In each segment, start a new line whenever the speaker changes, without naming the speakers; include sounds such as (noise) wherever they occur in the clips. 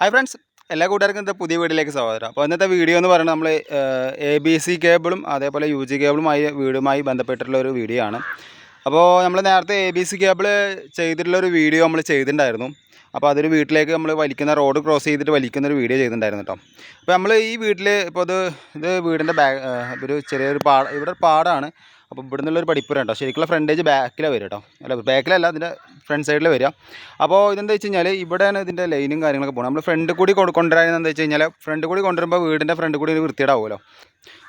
Hi friends എല്ലാ കൂട്ടുകാർക്കും ഇന്നത്തെ പുതിയ വീഡിയോയിലേക്ക് സ്വാഗതം. അപ്പോൾ ഇന്നത്തെ വീഡിയോ എന്ന് പറയുന്നത് നമ്മൾ എ ബി സി കേബിളും അതേപോലെ യു ജി കേബിളുമായി വീടുമായി ബന്ധപ്പെട്ടിട്ടുള്ള ഒരു വീഡിയോ ആണ്. അപ്പോൾ നമ്മൾ നേരത്തെ എ ബി സി കേബിൾ ചെയ്തിട്ടുള്ള ഒരു വീഡിയോ നമ്മൾ ചെയ്തിട്ടുണ്ടായിരുന്നു. അപ്പോൾ അതൊരു വീട്ടിലേക്ക് നമ്മൾ വലിക്കുന്ന റോഡ് ക്രോസ് ചെയ്തിട്ട് വലിക്കുന്ന ഒരു വീഡിയോ ചെയ്തിട്ടുണ്ടായിരുന്നു കേട്ടോ. അപ്പോൾ നമ്മൾ ഈ വീട്ടിൽ ഇപ്പോൾ ഇത് ഇത് വീടിന്റെ ബാ ഒരു ചെറിയൊരു പാട ഇവിടെ പാടാണ്. അപ്പോൾ ഇവിടെ നിന്നുള്ളൊരു പഠിപ്പുര കേട്ടോ ശരിക്കുള്ള ഫ്രണ്ടേജ് ബാക്കിലാണ് വരും കേട്ടോ. അല്ല ബാക്കിലല്ല അതിന്റെ ഫ്രണ്ട് സൈഡിൽ വരിക അപ്പോൾ ഇതെന്താ വെച്ച് കഴിഞ്ഞാൽ ഇവിടെയാണ് ഇതിന്റെ ലൈനും കാര്യങ്ങളൊക്കെ പോകുന്നത് നമ്മൾ ഫ്രണ്ട് കൂടി കൊ- കൊണ്ടുവരാൻ എന്താ വെച്ച് കഴിഞ്ഞാൽ ഫ്രണ്ട് കൂടി കൊണ്ടുവരുമ്പോൾ വീടിന്റെ ഫ്രണ്ട് കൂടി വൃത്തിയിടാവുമല്ലോ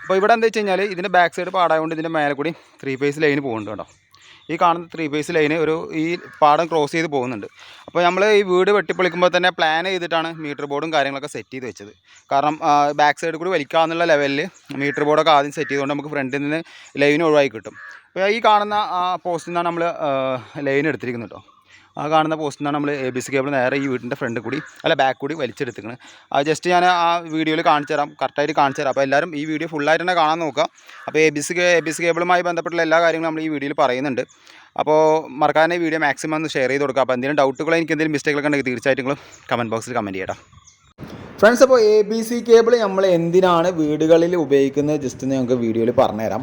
അപ്പോൾ ഇവിടെ എന്താ വെച്ച് കഴിഞ്ഞാൽ ഇതിന്റെ ബാക്ക് സൈഡ് പാടായതുകൊണ്ട് ഇതിന്റെ മേലെ കൂടി ത്രീ ഫേസ് ലൈന് പോകുന്നുണ്ട് കേട്ടോ. ഈ കാണുന്ന ത്രീ ഫേസ് ലൈന് ഒരു ഈ പാടം ക്രോസ് ചെയ്ത് പോകുന്നുണ്ട്. അപ്പോൾ നമ്മൾ ഈ വീട് വെട്ടിപ്പൊളിക്കുമ്പോൾ തന്നെ പ്ലാൻ ചെയ്തിട്ടാണ് മീറ്റർ ബോർഡും കാര്യങ്ങളൊക്കെ സെറ്റ് ചെയ്ത് വെച്ചത്. കാരണം ബാക്ക് സൈഡ് കൂടി വലിക്കാമെന്നുള്ള ലെവലിൽ മീറ്റർ ബോർഡൊക്കെ ആദ്യം സെറ്റ് ചെയ്തുകൊണ്ട് നമുക്ക് ഫ്രണ്ടിൽ നിന്ന് ലൈൻ ഒഴിവായി കിട്ടും. അപ്പോൾ ഈ കാണുന്ന പോസ്റ്റിൽ നിന്നാണ് നമ്മൾ ലൈൻ എടുത്തിരിക്കുന്നത് കേട്ടോ ആ കാണുന്ന പോസ്റ്റിൽ നിന്നാണ് നമ്മൾ എ ബി സി കേബിൾ നേരെ ഈ വീടിന്റെ ഫ്രണ്ട് കൂടി അല്ല ബാക്ക് കൂടി വലിച്ചെടുത്തിരിക്കുന്നത് അത് ജസ്റ്റ് ഞാൻ ആ വീഡിയോയിൽ കാണിച്ചു തരാം കറക്റ്റായിട്ട് കാണിച്ചു തരാം. അപ്പോൾ എല്ലാവരും ഈ വീഡിയോ ഫുള്ളായിട്ട് തന്നെ കാണാൻ നോക്കുക. അപ്പോൾ A B C A B C കേബിളുമായി ബന്ധപ്പെട്ടുള്ള എല്ലാ കാര്യങ്ങളും നമ്മൾ ഈ വീഡിയോയിൽ പറയുന്നുണ്ട്. അപ്പോൾ മറക്കാതെ വീഡിയോ മാക്സിമം ഒന്ന് ഷെയർ ചെയ്ത് കൊടുക്കുക. അപ്പോൾ എന്തെങ്കിലും ഡൗട്ടുകളോ എനിക്ക് എന്തെങ്കിലും മിസ്റ്റേക്കുകളൊക്കെ ഉണ്ടെങ്കിൽ തീർച്ചയായിട്ടും നിങ്ങൾ കമന്റ് ബോക്സിൽ കമന്റ് ചെയ്യട്ടോ. ഫ്രണ്ട്സ് അപ്പോൾ എ ബി സി കേബിൾ നമ്മൾ എന്തിനാണ് വീടുകളിൽ ഉപയോഗിക്കുന്നത്? ജസ്റ്റ് ഞങ്ങൾക്ക് വീഡിയോയിൽ പറഞ്ഞുതരാം.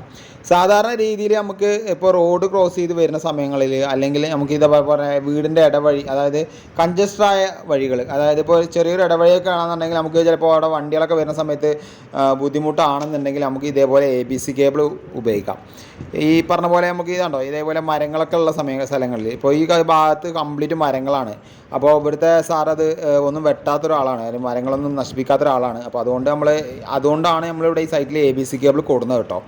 സാധാരണ രീതിയിൽ നമുക്ക് ഇപ്പോൾ റോഡ് ക്രോസ് ചെയ്ത് വരുന്ന സമയങ്ങളിൽ അല്ലെങ്കിൽ നമുക്ക് ഇത് പറഞ്ഞ വീടിന്റെ ഇടവഴി അതായത് കൺജസ്റ്റഡ് ആയ വഴികൾ അതായത് ഇപ്പോൾ ചെറിയൊരു ഇടവഴിയൊക്കെ ആണെന്നുണ്ടെങ്കിൽ നമുക്ക് ചിലപ്പോൾ അവിടെ വണ്ടികളൊക്കെ വരുന്ന സമയത്ത് ബുദ്ധിമുട്ടാണെന്നുണ്ടെങ്കിൽ നമുക്ക് ഇതേപോലെ എ ബി സി കേബിൾ ഉപയോഗിക്കാം. ഈ പറഞ്ഞ പോലെ നമുക്ക് ഇതുണ്ടോ? ഇതേപോലെ മരങ്ങളൊക്കെ ഉള്ള സമയ സ്ഥലങ്ങളിൽ. ഇപ്പോൾ ഈ ഭാഗത്ത് കംപ്ലീറ്റ് മരങ്ങളാണ്. അപ്പോൾ ഇവിടുത്തെ സാർ അത് ഒന്നും വെട്ടാത്ത ഒരാളാണ് മരങ്ങളൊന്നും നശിപ്പിക്കാത്ത ഒരാളാണ്. അപ്പോൾ അതുകൊണ്ട് നമ്മൾ അതുകൊണ്ടാണ് നമ്മളിവിടെ ഈ സൈറ്റിൽ എ ബി സി കേബിൾ കൊടുന്നത് കേട്ടോ.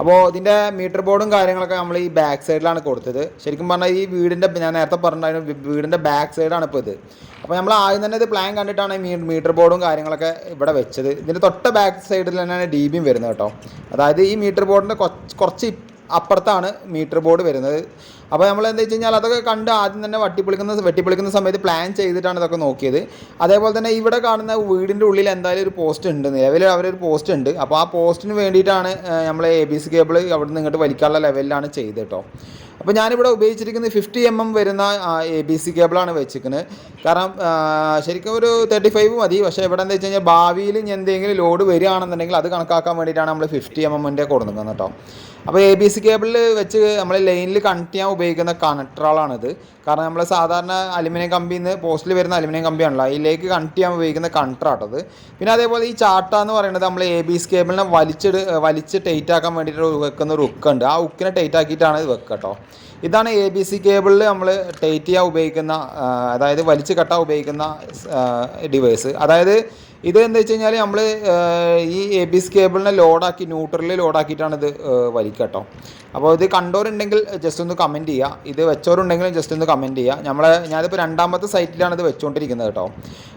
അപ്പോൾ ഇതിന്റെ മീറ്റർ ബോർഡും കാര്യങ്ങളൊക്കെ നമ്മൾ ഈ ബാക്ക് സൈഡിലാണ് കൊടുത്തത്. ശരിക്കും പറഞ്ഞാൽ ഈ വീടിന്റെ ഞാൻ നേരത്തെ പറഞ്ഞിട്ടുണ്ടായിരുന്നു വീടിന്റെ ബാക്ക് സൈഡാണ് ഇപ്പോൾ ഇത്. അപ്പോൾ നമ്മൾ ആദ്യം തന്നെ ഇത് പ്ലാൻ കണ്ടിട്ടാണ് ഈ മീറ്റർ ബോർഡും കാര്യങ്ങളൊക്കെ ഇവിടെ വെച്ചത്. ഇതിന്റെ തൊട്ട ബാക്ക് സൈഡിൽ തന്നെയാണ് ഡി ബിയും വരുന്നത് കേട്ടോ. അതായത് ഈ മീറ്റർ ബോർഡിന്റെ കുറച്ച് അപ്പുറത്താണ് മീറ്റർ ബോർഡ് വരുന്നത്. അപ്പോൾ നമ്മൾ എന്താ വെച്ച് കഴിഞ്ഞാൽ അതൊക്കെ കണ്ട് ആദ്യം തന്നെ വട്ടിപ്പൊളിക്കുന്ന വെട്ടിപ്പൊളിക്കുന്ന സമയത്ത് പ്ലാൻ ചെയ്തിട്ടാണ് ഇതൊക്കെ നോക്കിയത്. അതേപോലെ തന്നെ ഇവിടെ കാണുന്ന വീടിന്റെ ഉള്ളിൽ എന്തായാലും ഒരു പോസ്റ്റ് ഉണ്ട്. നിലവിൽ അവരൊരു പോസ്റ്റ് ഉണ്ട്. അപ്പോൾ ആ പോസ്റ്റിന് വേണ്ടിയിട്ടാണ് നമ്മൾ എ ബി സി കേബിൾ അവിടെ നിന്ന് ഇങ്ങോട്ട് വലിക്കാനുള്ള ലെവലിലാണ് ചെയ്തത് കേട്ടോ. അപ്പോൾ ഞാനിവിടെ ഉപയോഗിച്ചിരിക്കുന്നത് ഫിഫ്റ്റി എം എം വരുന്ന എ ബി സി കേബിളാണ് വെച്ചിരിക്കുന്നത്. കാരണം ശരിക്കും ഒരു തേർട്ടി ഫൈവ് മതി. പക്ഷേ ഇവിടെ എന്താ വെച്ച് കഴിഞ്ഞാൽ ഭാവിയിൽ എന്തെങ്കിലും ലോഡ് വരികയാണെന്നുണ്ടെങ്കിൽ അത് കണക്കാക്കാൻ വേണ്ടിയിട്ടാണ് നമ്മൾ ഫിഫ്റ്റി എം എമ്മിന്റെ കൊടുക്കുന്നത് കേട്ടോ. അപ്പോൾ എ ബി സി കേബിളിൽ വെച്ച് നമ്മൾ ലൈനിൽ കണക്ട് ചെയ്യാൻ ഉപയോഗിക്കുന്ന കണക്ടറുകളാണിത് കാരണം നമ്മൾ സാധാരണ അലുമിനിയം കമ്പിയിൽ നിന്ന് പോസ്റ്റിൽ വരുന്ന അലുമിനിയം കമ്പിയാണല്ലോ അതിലേക്ക് കണക്ട് ചെയ്യാൻ ഉപയോഗിക്കുന്ന കണക്ടറാട്ടത് പിന്നെ അതേപോലെ ഈ ചാട്ട എന്ന് പറയുന്നത് നമ്മൾ എ ബി സ്കേബിളിനെ വലിച്ചെടു വലിച്ച് ടൈറ്റ് ആക്കാൻ വേണ്ടിയിട്ട് വെക്കുന്ന ഒരു ഉക്കുണ്ട് ആ ഉക്കിനെ ടൈറ്റ് ആക്കിയിട്ടാണ് ഇത് വെക്കുക കേട്ടോ ഇതാണ് എ ബി സി കേബിളിൽ നമ്മൾ ടൈറ്റ് ചെയ്യാൻ ഉപയോഗിക്കുന്ന അതായത് വലിച്ച് കെട്ടാൻ ഉപയോഗിക്കുന്ന ഡിവൈസ് അതായത് ഇത് എന്താ വെച്ച് കഴിഞ്ഞാൽ നമ്മൾ ഈ എ ബി സി കേബിളിനെ ലോഡാക്കി ന്യൂട്രലിൽ ലോഡാക്കിയിട്ടാണ് ഇത് വലിക്കുക അപ്പോൾ ഇത് കണ്ടോരുണ്ടെങ്കിൽ ജസ്റ്റ് ഒന്ന് കമന്റ് ചെയ്യുക ഇത് വെച്ചവരുണ്ടെങ്കിലും ജസ്റ്റ് ഒന്ന് കമന്റ് ചെയ്യുക നമ്മൾ ഞാനിപ്പോൾ രണ്ടാമത്തെ സൈറ്റിലാണ് ഇത് വെച്ചുകൊണ്ടിരിക്കുന്നത് കേട്ടോ.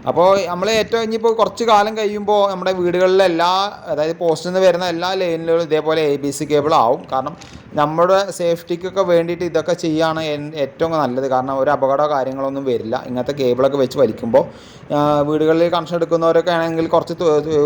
അപ്പോൾ നമ്മൾ ഏറ്റവും ഇനിയിപ്പോൾ കുറച്ച് കാലം കഴിയുമ്പോൾ നമ്മുടെ വീടുകളിലെ എല്ലാ അതായത് പോസ്റ്റിൽ നിന്ന് വരുന്ന എല്ലാ ലൈനിലും ഇതേപോലെ എ ബി സി കേബിൾ ആവും. കാരണം നമ്മുടെ സേഫ്റ്റിക്കൊക്കെ വേണ്ടിയിട്ട് ഇതൊക്കെ ചെയ്യുകയാണ് ഏറ്റവും നല്ലത്. കാരണം ഒരു അപകടമോ കാര്യങ്ങളൊന്നും വരില്ല. ഇങ്ങനത്തെ കേബിളൊക്കെ വെച്ച് വലിക്കുമ്പോൾ വീടുകളിൽ കണക്ഷൻ എടുക്കുന്നവരൊക്കെ ആണെങ്കിൽ കുറച്ച്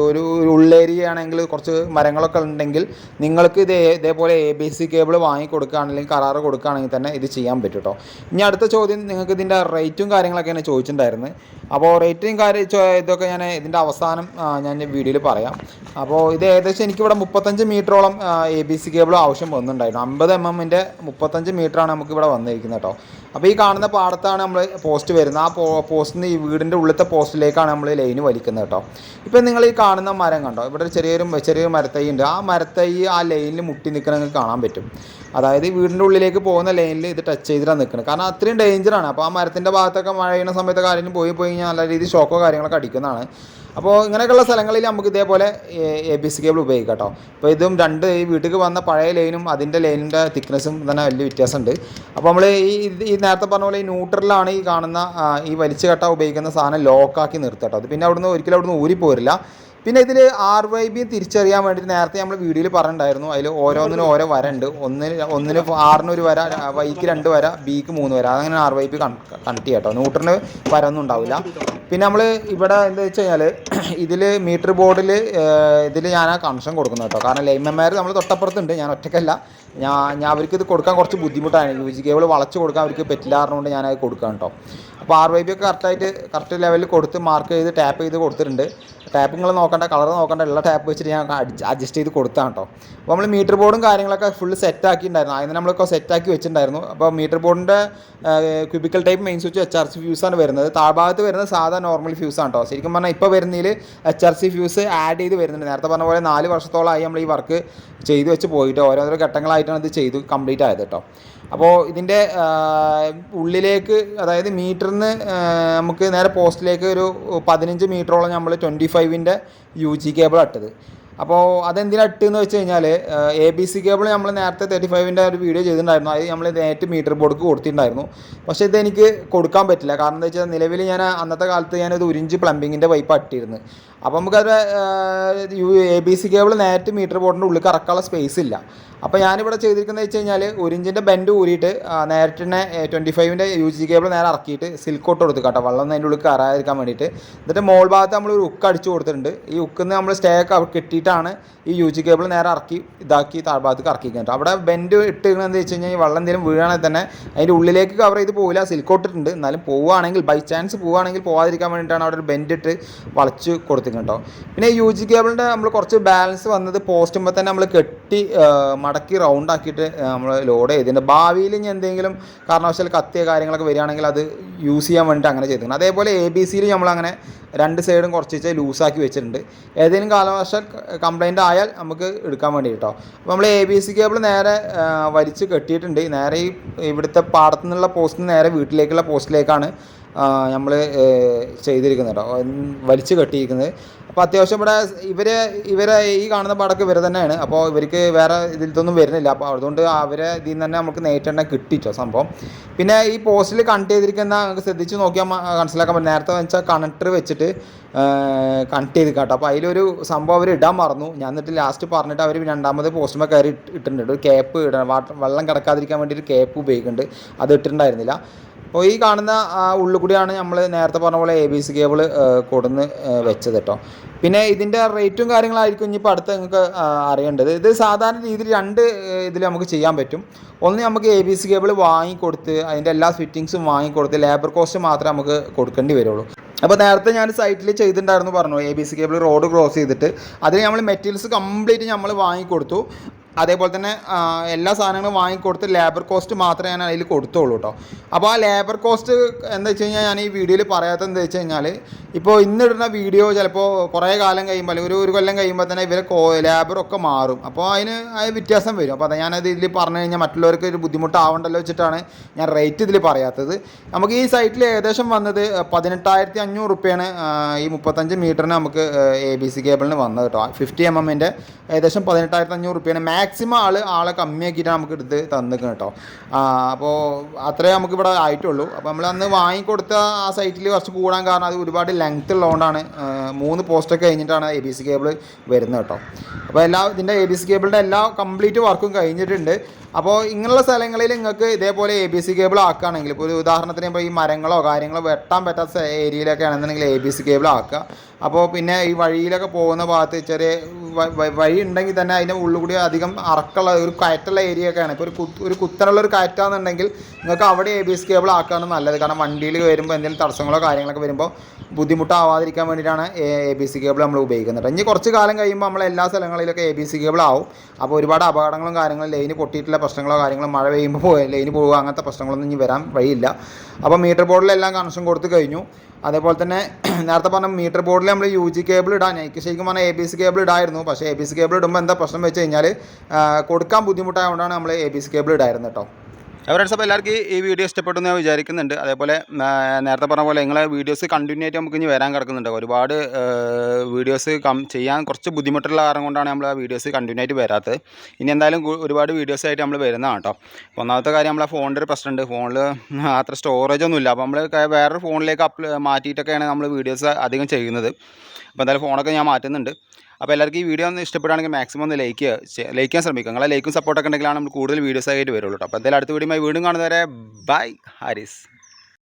ഒരു ഉള്ളേരിയ ആണെങ്കിൽ കുറച്ച് മരങ്ങളൊക്കെ ഉണ്ടെങ്കിൽ നിങ്ങൾക്ക് ഇതേ ഇതേപോലെ എ ബി സി കേബിൾ വാങ്ങി കൊടുക്കുകയാണെങ്കിൽ കരാറ് കൊടുക്കുകയാണെങ്കിൽ തന്നെ ഇത് ചെയ്യാൻ പറ്റും കേട്ടോ. ഇനി അടുത്ത ചോദ്യം നിങ്ങൾക്ക് ഇതിന്റെ റേറ്റും കാര്യങ്ങളൊക്കെയാണ് ചോദിച്ചിട്ടുണ്ടായിരുന്നത് അപ്പോൾ റേറ്റും കാര്യം ഇതൊക്കെ ഞാൻ ഇതിന്റെ അവസാനം ഞാൻ വീഡിയോയിൽ പറയാം. അപ്പോൾ ഇത് ഏകദേശം എനിക്കിവിടെ മുപ്പത്തഞ്ച് മീറ്ററോളം എ ബി സി കേബിൾ ആവശ്യം വന്നിട്ടുണ്ടായിരുന്നു. അമ്പത് എം എമ്മിന്റെ മുപ്പത്തഞ്ച് മീറ്ററാണ് നമുക്ക് ഇവിടെ വന്നിരിക്കുന്നത് കേട്ടോ. അപ്പോൾ ഈ കാണുന്ന പാടത്താണ് നമ്മൾ പോസ്റ്റ് വരുന്നത്. ആ പോസ്റ്റിൽ നിന്ന് ഈ വീടിന്റെ ഉള്ളിലത്തെ പോസ്റ്റിലേക്കാണ് നമ്മൾ ലൈൻ വലിക്കുന്നത് കേട്ടോ. ഇപ്പം നിങ്ങൾ ഈ കാണുന്ന മരം കണ്ടോ? ഇവിടെ ചെറിയൊരു ചെറിയൊരു മരത്തൈ ഉണ്ട്. ആ മരത്തൈ ആ ലൈനിൽ മുട്ടി നിൽക്കണമെങ്കിൽ കാണാൻ പറ്റും. അതായത് വീടിന്റെ ഉള്ളിലേക്ക് പോകുന്ന ലൈനിൽ ഇത് ടച്ച് ചെയ്തിട്ടാണ് നിൽക്കുന്നത് കാരണം അത്രയും ഡേഞ്ചറാണ് അപ്പോൾ ആ മരത്തിന്റെ ഭാഗത്തൊക്കെ മഴ ചെയ്യുന്ന സമയത്ത് കാര്യം പോയി പോയി കഴിഞ്ഞാൽ നല്ല രീതിയിൽ ഷോക്കോ കാര്യങ്ങളൊക്കെ അടിക്കുന്നതാണ്. അപ്പോൾ ഇങ്ങനെയൊക്കെയുള്ള സ്ഥലങ്ങളിൽ നമുക്ക് ഇതേപോലെ എ ബി സി കേബിൾ ഉപയോഗിക്കാം കേട്ടോ. അപ്പോൾ ഇതും രണ്ട് ഈ വീട്ടിലേക്ക് വന്ന പഴയ ലൈനും അതിന്റെ ലൈനിന്റെ തിക്നെസ്സും തന്നെ വലിയ വ്യത്യാസമുണ്ട്. അപ്പോൾ നമ്മൾ ഈ ഈ നേരത്തെ പറഞ്ഞ പോലെ ഈ ന്യൂട്രലാണ് ഈ കാണുന്ന ഈ വലിച്ചു കെട്ടാൻ ഉപയോഗിക്കുന്ന സാധനം ലോക്കാക്കി നിർത്തുക കേട്ടോ. അത് പിന്നെ അവിടുന്ന് ഒരിക്കലും അവിടുന്ന് ഊരിപ്പോരില്ല. പിന്നെ ഇതിൽ ആർ വൈ ബി തിരിച്ചറിയാൻ വേണ്ടിയിട്ട് നേരത്തെ നമ്മൾ വീഡിയോയിൽ പറഞ്ഞിട്ടുണ്ടായിരുന്നു. അതിൽ ഓരോന്നിനും ഓരോ വര ഉണ്ട് ഒന്നിന് ഒന്നിന് ആറിന് ഒരു വര വൈക്ക് രണ്ട് വര ബിക്ക് മൂന്ന് വര. അതങ്ങനെ ആർ വൈ ബി കണക്ട് ചെയ്യാം കേട്ടോ. ന്യൂട്രന് വര ഒന്നും ഉണ്ടാവില്ല. പിന്നെ നമ്മൾ ഇവിടെ എന്താ വെച്ച് കഴിഞ്ഞാൽ (clears throat) ഇതിൽ മീറ്റർ ബോർഡിൽ ഇതിൽ ഞാൻ ആ കണക്ഷൻ കൊടുക്കുന്നത് കേട്ടോ. കാരണം ലൈമന്മാർ നമ്മൾ തൊട്ടപ്പുറത്തുണ്ട്. ഞാൻ ഒറ്റയ്ക്കല്ല. ഞാൻ ഞാൻ അവർക്ക് ഇത് കൊടുക്കാൻ കുറച്ച് ബുദ്ധിമുട്ടാണ്. യു ജി കേബിൾ വളച്ച് കൊടുക്കാൻ അവർക്ക് പറ്റില്ല ഞാനത് കൊടുക്കാം കേട്ടോ.
അപ്പോൾ ആർ വൈ ബി ഒക്കെ കറക്റ്റായിട്ട് കറക്റ്റ് ലെവലിൽ കൊടുത്ത് മാർക്ക് ചെയ്ത് ടാപ്പ് ചെയ്ത് കൊടുത്തിട്ടുണ്ട്. ടാപ്പ് നിങ്ങൾ നോക്കണ്ട കളർ നോക്കണ്ട എല്ലാ ടാപ്പ് വെച്ചിട്ട് ഞാൻ അഡ്ജസ്റ്റ് ചെയ്ത് കൊടുത്താണ് കേട്ടോ അപ്പോൾ നമ്മൾ മീറ്റർ ബോർഡും കാര്യങ്ങളൊക്കെ ഫുൾ സെറ്റ് ആക്കിയിട്ടുണ്ടായിരുന്നു. അതിന് നമ്മളൊക്കെ സെറ്റ് ആക്കി വെച്ചിട്ടുണ്ടായിരുന്നു. അപ്പോൾ മീറ്റർ ബോർഡിന്റെ cubicle type main switch H R C ഫ്യൂസാണ് വരുന്നത്. താഴ്ഭാഗത്ത് വരുന്നത് സാധാ നോർമൽ ഫ്യൂസാണ് കേട്ടോ ശരിക്കും പറഞ്ഞാൽ ഇപ്പോൾ വരുന്നതിൽ H R C fuse add ചെയ്ത് വരുന്നുണ്ട്. നേരത്തെ പറഞ്ഞ പോലെ നാല് വർഷത്തോളമായി നമ്മൾ ഈ വർക്ക് ചെയ്ത് വെച്ച് പോയിട്ട്. ഓരോരോ ഘട്ടങ്ങളായിട്ടാണ് ഇത് ചെയ്ത് കംപ്ലീറ്റ് ആയത് കേട്ടോ അപ്പോൾ ഇതിന്റെ ഉള്ളിലേക്ക് അതായത് മീറ്ററിന് നമുക്ക് നേരെ പോസ്റ്റിലേക്ക് ഒരു പതിനഞ്ച് മീറ്ററോളം നമ്മൾ ട്വന്റി ഫൈവിന്റെ യു ജി കേബിൾ ഇട്ടത്. അപ്പോൾ അതെന്തിനാണ് ഇട്ടെന്ന് വെച്ച് കഴിഞ്ഞാൽ എ ബി സി കേബിൾ നമ്മൾ നേരത്തെ തേർട്ടി ഫൈവിന്റെ ഒരു വീഡിയോ ചെയ്തിട്ടുണ്ടായിരുന്നു. അത് നമ്മൾ നേരിട്ട് മീറ്റർ ബോർഡ് കൊടുത്തിട്ടുണ്ടായിരുന്നു. പക്ഷേ ഇതെനിക്ക് കൊടുക്കാൻ പറ്റില്ല. കാരണം എന്താ വെച്ചാൽ നിലവിൽ ഞാൻ അന്നത്തെ കാലത്ത് ഞാനത് ഉരിഞ്ച് പ്ലംബിങ്ങിന്റെ പൈപ്പ് അട്ടിയിരുന്നു അപ്പോൾ നമുക്കത് എ ബി സി കേബിൾ നേരിട്ട് മീറ്റർ ബോർഡിന്റെ ഉള്ളിൽ കറക്കാനുള്ള സ്പേസ് ഇല്ല. അപ്പോൾ ഞാനിവിടെ ചെയ്തിരിക്കുന്നത് വെച്ച് കഴിഞ്ഞാൽ ഒരു ഇഞ്ചിന്റെ ബെൻഡ് ഊരിയിട്ട് ആ, നേരിട്ട് തന്നെ ട്വന്റി ഫൈവിന്റെ യു ജി കേബിൾ നേരെ ഇറക്കിയിട്ട് സിൽക്കോട്ട് കൊടുത്തു കേട്ടോ. വെള്ളം അതിന്റെ ഉള്ളിൽ കയറാതിരിക്കാൻ വേണ്ടിയിട്ട്. എന്നിട്ട് മോൾ ഭാഗത്ത് നമ്മൾ ഒരു ഉക്ക് അടിച്ച് കൊടുത്തിട്ടുണ്ട്. ഈ ഉക്കിന്ന് നമ്മൾ സ്റ്റേക്ക് കിട്ടിയിട്ടാണ് ഈ യു ജി കേബിൾ നേരെ ഇറക്കി ഇതാക്കി താഴ്ഭാഗത്ത് ഇറക്കിക്കുന്നത് അവിടെ ബെൻഡ് ഇട്ടിരുന്നത് വെച്ച് കഴിഞ്ഞാൽ ഈ വെള്ളം എന്തെങ്കിലും വീഴുകയാണെങ്കിൽ തന്നെ അതിന്റെ ഉള്ളിലേക്ക് കവർ ചെയ്ത് പോകില്ല സിൽക്കോട്ടിട്ടുണ്ട് എന്നാലും പോവുകയാണെങ്കിൽ ബൈ ചാൻസ് പോവുകയാണെങ്കിൽ പോകാതിരിക്കാൻ വേണ്ടിയിട്ടാണ് അവിടെ ഒരു ബെൻഡ് ഇട്ട് വളച്ച് കൊടുത്തിട്ടുണ്ടോ പിന്നെ യു ജി കേബിളിന്റെ നമ്മൾ കുറച്ച് ബാലൻസ് വന്നത് പോസ്റ്റുമ്പോൾ തന്നെ നമ്മൾ കെട്ടി മടക്കി റൗണ്ട് ആക്കിയിട്ട് നമ്മൾ ലോഡ് ചെയ്തിട്ടുണ്ട് ഭാവിയിൽ ഇനി എന്തെങ്കിലും കാരണവശാൽ കത്തിയ കാര്യങ്ങളൊക്കെ വരികയാണെങ്കിൽ അത് യൂസ് ചെയ്യാൻ വേണ്ടിയിട്ട് അങ്ങനെ ചെയ്തിട്ടുണ്ട്. അതേപോലെ എ ബി സിയിൽ നമ്മളങ്ങനെ രണ്ട് സൈഡും കുറച്ച് ലൂസാക്കി വെച്ചിട്ടുണ്ട്. ഏതെങ്കിലും കാലവശാൽ കംപ്ലൈന്റ് ആയാൽ നമുക്ക് എടുക്കാൻ വേണ്ടി കേട്ടോ. അപ്പോൾ നമ്മൾ എ ബി സി കേബിൾ നേരെ വലിച്ച് കെട്ടിയിട്ടുണ്ട്. നേരെ ഈ ഇവിടുത്തെ പാടത്തു നിന്നുള്ള പോസ്റ്റിൽ നേരെ വീട്ടിലേക്കുള്ള പോസ്റ്റിലേക്കാണ് നമ്മൾ ചെയ്തിരിക്കുന്നത് കേട്ടോ. വലിച്ചു കെട്ടിയിരിക്കുന്നത്. അപ്പോൾ അത്യാവശ്യം ഇവിടെ ഇവരെ ഇവരെ ഈ കാണുന്ന പാടൊക്കെ ഇവർ തന്നെയാണ്. അപ്പോൾ ഇവർക്ക് വേറെ ഇതിലത്തൊന്നും വരുന്നില്ല. അപ്പോൾ അതുകൊണ്ട് അവരെ ഇതിൽ നിന്ന് തന്നെ നമുക്ക് നേരിട്ടെണ്ണ തന്നെ കിട്ടിട്ടോ സംഭവം. പിന്നെ ഈ പോസ്റ്റിൽ കണക്ട് ചെയ്തിരിക്കുന്ന നമുക്ക് ശ്രദ്ധിച്ച് നോക്കിയാൽ മനസ്സിലാക്കാൻ പറ്റും. നേരത്തെ വെച്ചാൽ കണക്ടർ വെച്ചിട്ട് കണക്ട് ചെയ്ത് കേട്ടോ. അപ്പോൾ അതിലൊരു സംഭവം അവർ ഇടാൻ മറന്നു. ഞാൻ എന്നിട്ട് ലാസ്റ്റ് പറഞ്ഞിട്ട് അവർ രണ്ടാമത് പോസ്റ്റുമ്പോൾ കയറി ഇട്ടിട്ടുണ്ട്. ഒരു ക്യാപ്പ് ഇടണം. വാട്ടർ വെള്ളം കിടക്കാതിരിക്കാൻ വേണ്ടി ഒരു ക്യാപ്പ് ഉപയോഗിക്കുന്നുണ്ട്. അത് ഇട്ടിട്ടുണ്ടായിരുന്നില്ല. അപ്പോൾ ഈ കാണുന്ന ആ ഉള്ളുകൂടിയാണ് നമ്മൾ നേരത്തെ പറഞ്ഞ പോലെ എ ബി സി കേബിൾ കൊടുന്ന് വെച്ചത് കേട്ടോ പിന്നെ ഇതിന്റെ റേറ്റും കാര്യങ്ങളായിരിക്കും ഇനിയിപ്പോൾ അടുത്ത് നിങ്ങൾക്ക് അറിയേണ്ടത്. ഇത് സാധാരണ രീതിയിൽ രണ്ട് ഇതിൽ നമുക്ക് ചെയ്യാൻ പറ്റും. ഒന്ന് നമുക്ക് എ ബി സി കേബിൾ വാങ്ങിക്കൊടുത്ത് അതിന്റെ എല്ലാ ഫിറ്റിങ്സും വാങ്ങിക്കൊടുത്ത് ലേബർ കോസ്റ്റ് മാത്രമേ നമുക്ക് കൊടുക്കേണ്ടി വരുള്ളൂ. അപ്പോൾ നേരത്തെ ഞാൻ സൈറ്റിൽ ചെയ്തിട്ടുണ്ടായിരുന്നു പറഞ്ഞു A B C cable road cross ചെയ്തിട്ട്. അതിന് നമ്മൾ മെറ്റീരിയൽസ് കംപ്ലീറ്റ് നമ്മൾ വാങ്ങിക്കൊടുത്തു. അതേപോലെ തന്നെ എല്ലാ സാധനങ്ങളും വാങ്ങിക്കൊടുത്ത് ലേബർ കോസ്റ്റ് മാത്രമേ ഞാൻ അതിൽ കൊടുത്തുള്ളൂ കേട്ടോ അപ്പോൾ ആ ലേബർ കോസ്റ്റ് എന്താ വെച്ച് കഴിഞ്ഞാൽ ഞാൻ ഈ വീഡിയോയിൽ പറയാത്തത് എന്താ വെച്ച് കഴിഞ്ഞാൽ ഇപ്പോൾ ഇന്നിടുന്ന വീഡിയോ ചിലപ്പോൾ കുറേ കാലം കഴിയുമ്പോൾ അല്ലെങ്കിൽ ഒരു കൊല്ലം കഴിയുമ്പോൾ തന്നെ ഇവരെ കോ ലേബറൊക്കെ മാറും. അപ്പോൾ അതിന് അത് വ്യത്യാസം വരും. അപ്പോൾ അത് ഞാനത് ഇതിൽ പറഞ്ഞു കഴിഞ്ഞാൽ മറ്റുള്ളവർക്ക് ഒരു ബുദ്ധിമുട്ടാവണ്ടല്ലോ വെച്ചിട്ടാണ് ഞാൻ റേറ്റ് ഇതിൽ പറയാത്തത്. നമുക്ക് ഈ സൈറ്റിൽ ഏകദേശം വന്നത് പതിനെട്ടായിരത്തി അഞ്ഞൂറ് റുപ്യാണ് ഈ മുപ്പത്തഞ്ച് മീറ്ററിന് നമുക്ക് എ ബി സി കേബിളിന് വന്നത് കേട്ടോ ഫിഫ്റ്റി എം എമ്മിന്റെ ഏകദേശം പതിനെട്ടായിരത്തി അഞ്ഞൂറ് റുപ്യാണ് മാക്സിമം ആൾ ആളെ കമ്മിയാക്കിയിട്ട് നമുക്ക് എടുത്ത് തന്നിക്കണം കേട്ടോ. അപ്പോൾ അത്രേ നമുക്ക് ഇവിടെ ആയിട്ടുള്ളൂ. അപ്പോൾ നമ്മൾ അന്ന് വാങ്ങിക്കൊടുത്ത ആ സൈറ്റിൽ കുറച്ച് കൂടാൻ കാരണം അത് ഒരുപാട് ലെങ്ത് ഉള്ളതുകൊണ്ടാണ് മൂന്ന് പോസ്റ്റൊക്കെ കഴിഞ്ഞിട്ടാണ് എ ബി സി കേബിൾ വരുന്നത് കേട്ടോ. അപ്പോൾ എല്ലാ ഇതിന്റെ എ ബി സി കേബിളിന്റെ എല്ലാ കംപ്ലീറ്റ് വർക്കും കഴിഞ്ഞിട്ടുണ്ട്. അപ്പോൾ ഇങ്ങനെയുള്ള സ്ഥലങ്ങളിൽ നിങ്ങൾക്ക് ഇതേപോലെ എ ബി സി കേബിൾ ആക്കുകയാണെങ്കിൽ ഇപ്പോൾ ഒരു ഉദാഹരണത്തിന് ഇപ്പോൾ ഈ മരങ്ങളോ കാര്യങ്ങളോ വെട്ടാൻ പറ്റാത്ത ഏരിയയിലൊക്കെ ആണെന്നുണ്ടെങ്കിൽ എ ബി സി കേബിൾ ആക്കുക. അപ്പോൾ പിന്നെ ഈ വഴിയിലൊക്കെ പോകുന്ന ഭാഗത്ത് ചെറിയ വഴി ഉണ്ടെങ്കിൽ തന്നെ അതിന്റെ ഉള്ളിൽ കൂടി അധികം അറക്കുള്ള ഒരു കയറ്റുള്ള ഏരിയ ഒക്കെയാണ് ഇപ്പോൾ ഒരു കുത്ത് ഒരു കുത്തനുള്ള ഒരു കയറ്റാന്നുണ്ടെങ്കിൽ നിങ്ങൾക്ക് അവിടെ എ ബി എസ് കേബിൾ ആക്കുകയാണ് നല്ലത്. കാരണം വണ്ടിയിൽ വരുമ്പോൾ എന്തെങ്കിലും തടസ്സങ്ങളോ കാര്യങ്ങളൊക്കെ വരുമ്പോൾ ബുദ്ധിമുട്ടാവാതിരിക്കാൻ വേണ്ടിയിട്ടാണ് എ ബി സി കേബിൾ നമ്മൾ ഉപയോഗിക്കുന്നത് ഇനി കുറച്ച് കാലം കഴിയുമ്പോൾ നമ്മൾ എല്ലാ സ്ഥലങ്ങളിലൊക്കെ എ ബി സി കേബിൾ ആവും. അപ്പോൾ ഒരുപാട് അപകടങ്ങളും കാര്യങ്ങളും ലൈന് പൊട്ടിയിട്ടുള്ള പ്രശ്നങ്ങളോ കാര്യങ്ങളോ മഴ പെയ്യുമ്പോൾ പോയി ലൈന് പോവുക അങ്ങനത്തെ പ്രശ്നങ്ങളൊന്നും ഇനി വരാൻ വഴിയില്ല. അപ്പോൾ മീറ്റർ ബോർഡിലെല്ലാം കണക്ഷൻ കൊടുത്തു കഴിഞ്ഞു. അതേപോലെ തന്നെ (clears throat) നേരത്തെ പറഞ്ഞ മീറ്റർ ബോർഡിൽ നമ്മൾ യു ജി കേബിൾ ഇടാൻ എനിക്ക് ശരിക്കും പറഞ്ഞാൽ എ ബി സി കേബിൾ ഇടായിരുന്നു. പക്ഷേ എ ബി സി കേബിൾ ഇടുമ്പോൾ എന്താ പ്രശ്നം വെച്ച് കഴിഞ്ഞാൽ കൊടുക്കാൻ ബുദ്ധിമുട്ടായതുകൊണ്ടാണ് നമ്മൾ എ ബി സി കേബിൾ ഇടായിരുന്നു കേട്ടോ
ഫ്രണ്ട്സ് അപ്പോൾ എല്ലാവർക്കും ഈ വീഡിയോ ഇഷ്ടപ്പെട്ടു ഞാൻ വിചാരിക്കുന്നുണ്ട്. അതേപോലെ നേരത്തെ പറഞ്ഞ പോലെ നിങ്ങളെ വീഡിയോസ് കണ്ടിന്യൂ ആയിട്ട് നമുക്ക് ഇനി വരാൻ കിടക്കുന്നുണ്ട്. ഒരുപാട് വീഡിയോസ് കം ചെയ്യാൻ കുറച്ച് ബുദ്ധിമുട്ടുള്ള കാരണം കൊണ്ടാണ് നമ്മൾ ആ വീഡിയോസ് കണ്ടിന്യൂ ആയിട്ട് വരാത്തത്. ഇനി എന്തായാലും ഒരുപാട് വീഡിയോസ് ആയിട്ട് നമ്മൾ വരുന്നതാണ് കേട്ടോ. ഒന്നാമത്തെ കാര്യം നമ്മളെ ഫോണിന്റെ ഒരു പ്രശ്നമുണ്ട്. ഫോണിൽ അത്ര സ്റ്റോറേജ് ഒന്നുമില്ല അപ്പോൾ നമ്മൾ വേറൊരു ഫോണിലേക്ക് അപ്ലോ മാറ്റിയിട്ടൊക്കെയാണ് നമ്മൾ വീഡിയോസ് അധികം ചെയ്യുന്നത്. അപ്പോൾ എന്തായാലും ഫോണൊക്കെ ഞാൻ മാറ്റുന്നുണ്ട്. അപ്പോൾ എല്ലാവർക്കും ഈ വീഡിയോ ഒന്ന് ഇഷ്ടപ്പെടുകയാണെങ്കിൽ മാക്സിമം ഒന്ന് ലൈക്ക് ലൈക്ക് ചെയ്യാൻ ശ്രമിക്കുക. നിങ്ങളെ ലൈക്കും സപ്പോർട്ടൊക്കെ ഉണ്ടെങ്കിലാണ് നമ്മൾ കൂടുതൽ വീഡിയോസ് ആയിട്ട് വരുള്ളൂ അപ്പോൾ എന്തായാലും അടുത്ത വീഡിയോ വീണ്ടും കാണുന്നവരെ ബൈ ഹാരിസ്.